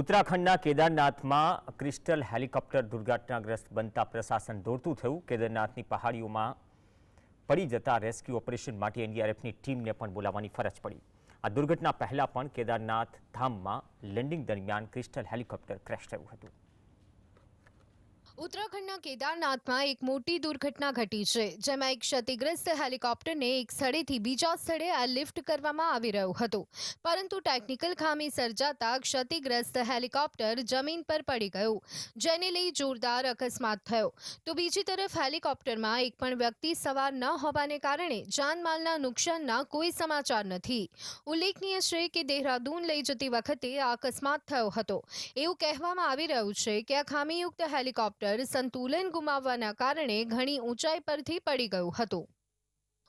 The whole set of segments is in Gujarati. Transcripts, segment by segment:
ઉત્તરાખંડના કેદારનાથમાં ક્રિસ્ટલ હેલિકોપ્ટર દુર્ઘટનાગ્રસ્ત બનતા પ્રશાસન દોડતું થયું. કેદારનાથની પહાડીઓમાં પડી જતા રેસ્ક્યુ ઓપરેશન માટે એનડીઆરએફની ટીમને પણ બોલાવવાની ફરજ પડી. આ દુર્ઘટના પહેલાં પણ કેદારનાથ ધામમાં લેન્ડિંગ દરમિયાન ક્રિસ્ટલ હેલિકોપ્ટર ક્રેશ થયું હતું. ઉત્તરાખંડના કેદારનાથમાં એક મોટી દુર્ઘટના ઘટી છે, જેમાં એક ક્ષતિગ્રસ્ત હેલિકોપ્ટરને એક સ્થળેથી બીજા સ્થળે આ લિફ્ટ કરવામાં આવી રહ્યું હતું. પરંતુ ટેકનિકલ ખામી સર્જાતા ક્ષતિગ્રસ્ત હેલિકોપ્ટર જમીન પર પડી ગયું, જેને લઈ જોરદાર અકસ્માત થયો. તો બીજી તરફ હેલિકોપ્ટરમાં એક પણ વ્યક્તિ સવાર ન હોવાને કારણે જાનમાલના નુકસાનના કોઈ સમાચાર નથી. ઉલ્લેખનીય છે કે દેહરાદૂન લઈ જતી વખતે આ અકસ્માત થયો હતો. એવું કહેવામાં આવી રહ્યું છે કે આ ખામીયુક્ત હેલિકોપ્ટર સંતુલન ગુમાવવાના કારણે ઘણી ઊંચાઈ પરથી પડી ગયું હતું.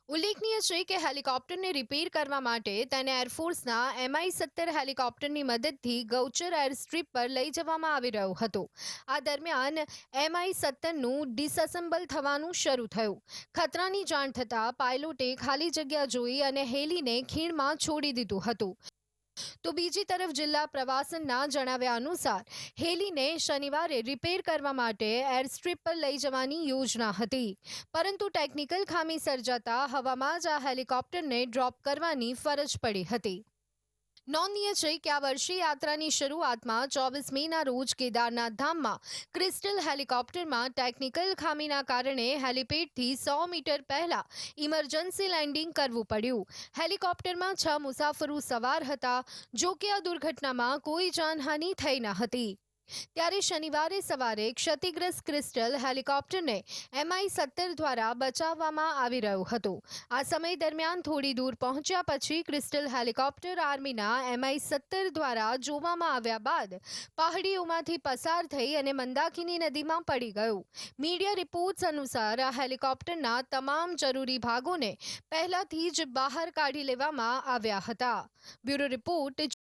ઉલ્લેખનીય છે કે હેલિકોપ્ટરને રિપેર કરવા માટે તેને એરફોર્સના એમઆઈ સત્તર હેલિકોપ્ટરની મદદથી ગૌચર એર સ્ટ્રીપ પર લઈ જવામાં આવી રહ્યું હતું. આ દરમિયાન એમઆઈ સત્તરનું ડિસએસેમ્બલ થવાનું શરૂ થયું. ખતરાની જાણ થતાં પાયલોટે ખાલી જગ્યા જોઈ અને હેલીને ખીણમાં છોડી દીધું હતું. તો બીજી તરફ જિલ્લા પ્રવાસનના જણાવ્યા અનુસાર, હેલીને શનિવારે રિપેર કરવા માટે એરસ્ટ્રીપ પર લઈ જવાની યોજના હતી. પરંતુ ટેકનિકલ ખામી સર્જાતા હવામાં જ આ હેલિકોપ્ટરને ડ્રોપ કરવાની ફરજ પડી હતી. નોંધનીય છે કે આ વર્ષે યાત્રાની શરૂઆતમાં ચોવીસ મેના રોજ કેદારનાથ ધામમાં ક્રિસ્ટલ હેલિકોપ્ટરમાં ટેકનિકલ ખામીના કારણે હેલિપેડથી સો મીટર પહેલા ઇમરજન્સી લેન્ડિંગ કરવું પડ્યું. હેલિકોપ્ટરમાં છ મુસાફરો સવાર હતા જો કે આ દુર્ઘટનામાં કોઈ જાનહાનિ થઈ ન હતી. ત્યારે શનિવારે સવારે ક્ષતિગ્રસ્ત ક્રિસ્ટલ હેલિકોપ્ટરને એમઆઈ સત્તર દ્વારા બચાવવામાં આવી રહ્યું હતું. આ સમય દરમિયાન થોડી દૂર પહોંચ્યા પછી ક્રિસ્ટલ હેલિકોપ્ટર આર્મીના એમઆઈ સત્તર દ્વારા જોવામાં આવ્યા બાદ પહાડીઓમાંથી પસાર થઈ અને મંદાકિની નદીમાં પડી ગયું. મીડિયા રિપોર્ટ્સ અનુસાર આ હેલિકોપ્ટરના તમામ જરૂરી ભાગોને પહેલાથી જ બહાર કાઢી લેવામાં આવ્યા હતા. Bureau report